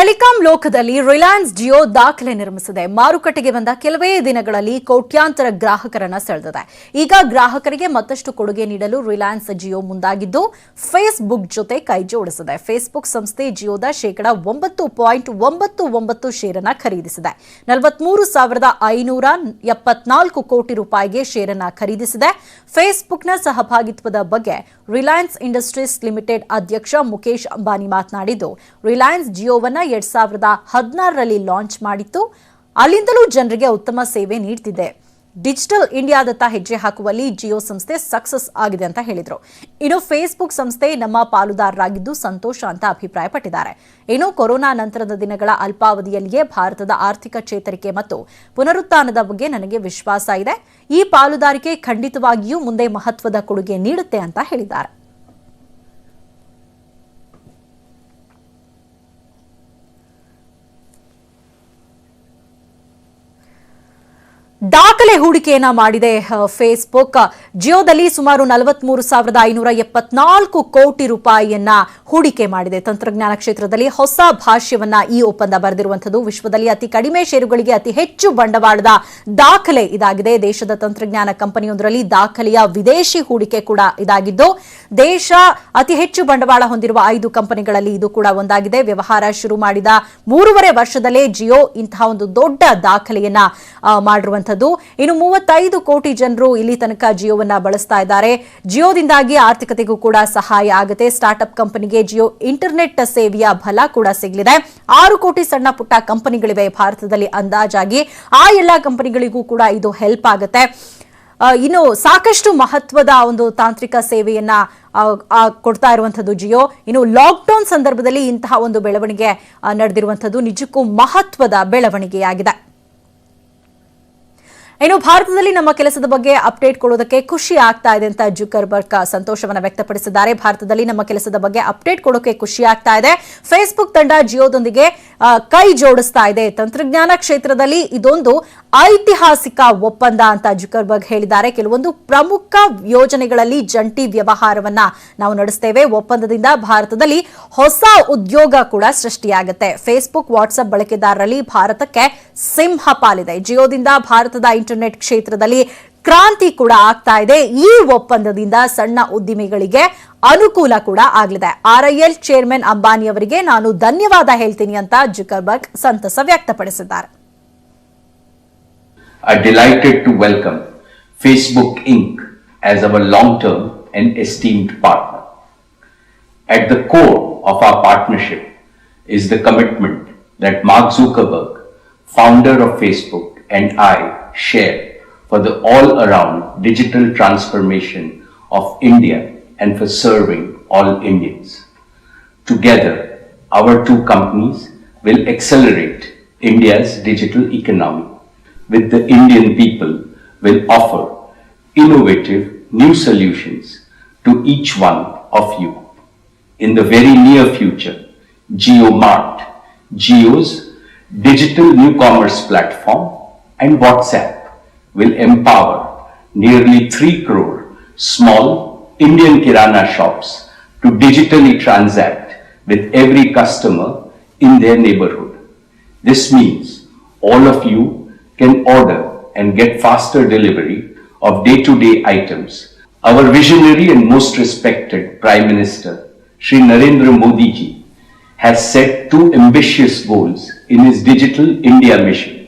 Telecom ಲೋಕದಲ್ಲಿ ರಿಲಯನ್ಸ್ ಜಿಯೋ ದಾಖಲೆ ನಿರ್ಮಿಸಿದೆ. ಮಾರುಕಟ್ಟೆಗೆ ಬಂದ ಕೆಲವೇ ದಿನಗಳಲ್ಲಿ ಕೋಟ್ಯಾಂತರ ಗ್ರಾಹಕರನ್ನ ಸೆಳೆದಿದೆ. ಈಗ ಗ್ರಾಹಕರಿಗೆ ಮತ್ತಷ್ಟು ಕೊಡುಗೆ ನೀಡಲು ರಿಲಯನ್ಸ್ ಜಿಯೋ ಮುಂದಾಗಿದ್ದು, ಫೇಸ್ಬುಕ್ ಜೊತೆ ಕೈ ಜೋಡಿಸಿದೆ. ಫೇಸ್ಬುಕ್ ಸಂಸ್ಥೆ ಜಿಯೋದ ಶೇಕಡ ಒಂಬತ್ತು ಪಾಯಿಂಟ್ ಒಂಬತ್ತು ಒಂಬತ್ತು ಷೇರನ್ನ ಖರೀದಿಸಿದೆ. ನಲವತ್ಮೂರು ಸಾವಿರದ ಐನೂರ ಎಪ್ಪತ್ನಾಲ್ಕು ಕೋಟಿ ರೂಪಾಯಿಗೆ ಷೇರನ್ನ ಖರೀದಿಸಿದೆ. ಫೇಸ್ಬುಕ್ನ ಸಹಭಾಗಿತ್ವದ ಬಗ್ಗೆ ರಿಲಯನ್ಸ್ ಇಂಡಸ್ಟ್ರೀಸ್ ಲಿಮಿಟೆಡ್ ಅಧ್ಯಕ್ಷ ಮುಖೇಶ್ ಅಂಬಾನಿ ಮಾತನಾಡಿದ್ದು, ರಿಲಯನ್ಸ್ ಜಿಯೋವನ್ನ ಎರಡ್ ಸಾವಿರದ ಹದಿನಾರರಲ್ಲಿ ಲಾಂಚ್ ಮಾಡಿತ್ತು. ಅಲ್ಲಿಂದಲೂ ಜನರಿಗೆ ಉತ್ತಮ ಸೇವೆ ನೀಡ್ತಿದೆ. ಡಿಜಿಟಲ್ ಇಂಡಿಯಾದತ್ತ ಹೆಜ್ಜೆ ಹಾಕುವಲ್ಲಿ ಜಿಯೋ ಸಂಸ್ಥೆ ಸಕ್ಸಸ್ ಆಗಿದೆ ಅಂತ ಹೇಳಿದರು. ಇನ್ನು ಫೇಸ್ಬುಕ್ ಸಂಸ್ಥೆ ನಮ್ಮ ಪಾಲುದಾರರಾಗಿದ್ದು ಸಂತೋಷ ಅಂತ ಅಭಿಪ್ರಾಯಪಟ್ಟಿದ್ದಾರೆ. ಇನ್ನು ಕೊರೋನಾ ನಂತರದ ದಿನಗಳ ಅಲ್ಪಾವಧಿಯಲ್ಲಿಯೇ ಭಾರತದ ಆರ್ಥಿಕ ಚೇತರಿಕೆ ಮತ್ತು ಪುನರುತ್ಥಾನದ ಬಗ್ಗೆ ನನಗೆ ವಿಶ್ವಾಸ ಇದೆ. ಈ ಪಾಲುದಾರಿಕೆ ಖಂಡಿತವಾಗಿಯೂ ಮುಂದೆ ಮಹತ್ವದ ಕೊಡುಗೆ ನೀಡುತ್ತೆ ಅಂತ ಹೇಳಿದ್ದಾರೆ. ದಾಖಲೆ ಹೂಡಿಕೆಯನ್ನ ಮಾಡಿದೆ ಫೇಸ್ಬುಕ್ ಜಿಯೋದಲ್ಲಿ ಸುಮಾರು ನಲವತ್ಮೂರು ಸಾವಿರದ ಐನೂರ ಎಪ್ಪತ್ನಾಲ್ಕು ಕೋಟಿ ರೂಪಾಯಿಯನ್ನ ಹೂಡಿಕೆ ಮಾಡಿದೆ. ತಂತ್ರಜ್ಞಾನ ಕ್ಷೇತ್ರದಲ್ಲಿ ಹೊಸ ಭಾಷ್ಯವನ್ನ ಈ ಒಪ್ಪಂದ ಬರೆದಿರುವಂಥದ್ದು. ವಿಶ್ವದಲ್ಲಿ ಅತಿ ಕಡಿಮೆ ಷೇರುಗಳಿಗೆ ಅತಿ ಹೆಚ್ಚು ಬಂಡವಾಳದ ದಾಖಲೆ ಇದಾಗಿದೆ. ದೇಶದ ತಂತ್ರಜ್ಞಾನ ಕಂಪನಿಯೊಂದರಲ್ಲಿ ದಾಖಲೆಯ ವಿದೇಶಿ ಹೂಡಿಕೆ ಕೂಡ ಇದಾಗಿದ್ದು ದೇಶ ಅತಿ ಹೆಚ್ಚು ಬಂಡವಾಳ ಹೊಂದಿರುವ ಐದು ಕಂಪನಿಗಳಲ್ಲಿ ಇದು ಕೂಡ ಒಂದಾಗಿದೆ. ವ್ಯವಹಾರ ಶುರು ಮಾಡಿದ ಮೂರುವರೆ ವರ್ಷದಲ್ಲೇ ಜಿಯೋ ಇಂತಹ ಒಂದು ದೊಡ್ಡ ದಾಖಲೆಯನ್ನ ಆ, ಮಾಡಿರುವಂಥದ್ದು ಇನ್ನು ಮೂವತ್ತೈದು ಕೋಟಿ ಜನರು ಇಲ್ಲಿ ತನಕ ಜಿಯೋವನ್ನ ಬಳಸ್ತಾ ಇದ್ದಾರೆ. ಜಿಯೋದಿಂದಾಗಿ ಆರ್ಥಿಕತೆಗೂ ಕೂಡ ಸಹಾಯ ಆಗುತ್ತೆ. ಸ್ಟಾರ್ಟ್ಅಪ್ ಕಂಪನಿಗೆ ಜಿಯೋ ಇಂಟರ್ನೆಟ್ ಸೇವೆಯ ಫಲ ಕೂಡ ಸಿಗಲಿದೆ. ಆರು ಕೋಟಿ ಸಣ್ಣ ಪುಟ್ಟ ಕಂಪನಿಗಳಿವೆ ಭಾರತದಲ್ಲಿ ಅಂದಾಜಾಗಿ. ಆ ಎಲ್ಲ ಕಂಪನಿಗಳಿಗೂ ಕೂಡ ಇದು ಹೆಲ್ಪ್ ಆಗುತ್ತೆ. ಇನ್ನು ಸಾಕಷ್ಟು ಮಹತ್ವದ ಒಂದು ತಾಂತ್ರಿಕ ಸೇವೆಯನ್ನ ಕೊಡ್ತಾ ಇರುವಂತದ್ದು ಜಿಯೋ. ಇನ್ನು ಲಾಕ್ಡೌನ್ ಸಂದರ್ಭದಲ್ಲಿ ಇಂತಹ ಒಂದು ಬೆಳವಣಿಗೆ ನಡೆದಿರುವಂಥದ್ದು ನಿಜಕ್ಕೂ ಮಹತ್ವದ ಬೆಳವಣಿಗೆಯಾಗಿದೆ. ಇನ್ನು ಭಾರತದಲ್ಲಿ ನಮ್ಮ ಕೆಲಸದ ಬಗ್ಗೆ ಅಪ್ಡೇಟ್ ಕೊಡೋದಕ್ಕೆ ಖುಷಿ ಆಗ್ತಾ ಇದೆ ಅಂತ ಜುಕರ್ಬರ್ಗ್ ಸಂತೋಷವನ್ನ ವ್ಯಕ್ತಪಡಿಸಿದ್ದಾರೆ. ಭಾರತದಲ್ಲಿ ನಮ್ಮ ಕೆಲಸದ ಬಗ್ಗೆ ಅಪ್ಡೇಟ್ ಕೊಡೋಕೆ ಖುಷಿ ಆಗ್ತಾ ಇದೆ. ಫೇಸ್ಬುಕ್ ತಂಡ ಜಿಯೋದೊಂದಿಗೆ ಕೈ ಜೋಡಿಸ್ತಾ ಇದೆ. ತಂತ್ರಜ್ಞಾನ ಕ್ಷೇತ್ರದಲ್ಲಿ ಇದೊಂದು ಐತಿಹಾಸಿಕ ಒಪ್ಪಂದ ಅಂತ ಜುಕರ್ಬರ್ಗ್ ಹೇಳಿದ್ದಾರೆ. ಕೆಲವೊಂದು ಪ್ರಮುಖ ಯೋಜನೆಗಳಲ್ಲಿ ಜಂಟಿ ವ್ಯವಹಾರವನ್ನ ನಾವು ನಡೆಸ್ತೇವೆ. ಒಪ್ಪಂದದಿಂದ ಭಾರತದಲ್ಲಿ ಹೊಸ ಉದ್ಯೋಗ ಕೂಡ ಸೃಷ್ಟಿಯಾಗುತ್ತೆ. ಫೇಸ್ಬುಕ್ ವಾಟ್ಸ್ಆಪ್ ಬಳಕೆದಾರರಲ್ಲಿ ಭಾರತಕ್ಕೆ ಸಿಂಹ ಪಾಲಿದೆ. ಜಿಯೋದಿಂದ ಭಾರತದ ಇಂಟರ್ನೆಟ್ ಕ್ಷೇತ್ರದಲ್ಲಿ ಕ್ರಾಂತಿ ಕೂಡ ಆಗ್ತಾ ಇದೆ. ಈ ಒಪ್ಪಂದದಿಂದ ಸಣ್ಣ ಉದ್ದಿಮೆಗಳಿಗೆ ಅನುಕೂಲ ಕೂಡ ಆಗಲಿದೆ. ಆರ್ಐಎಲ್ ಚೇರ್ಮನ್ ಅಂಬಾನಿ ಅವರಿಗೆ ನಾನು ಧನ್ಯವಾದ ಹೇಳ್ತೀನಿ ಅಂತ ಜುಕರ್ಬರ್ಗ್ ಸಂತಸ ವ್ಯಕ್ತಪಡಿಸಿದ್ದಾರೆ. I delighted to welcome Facebook Inc as our long term and esteemed at core of is commitment Mark founder of Facebook and I share for the all-around digital transformation of India and for serving all Indians. Together, our two companies will accelerate India's digital economy with the Indian people will offer innovative new solutions to each one of you. In the very near future, GeoMart, Geo's digital new commerce platform and WhatsApp will empower nearly 3 crore small Indian Kirana shops to digitally transact with every customer in their neighborhood. This means all of you can order and get faster delivery of day to day items. Our visionary and most respected Prime Minister, Shri Narendra Modi ji, has set two ambitious goals in his Digital India mission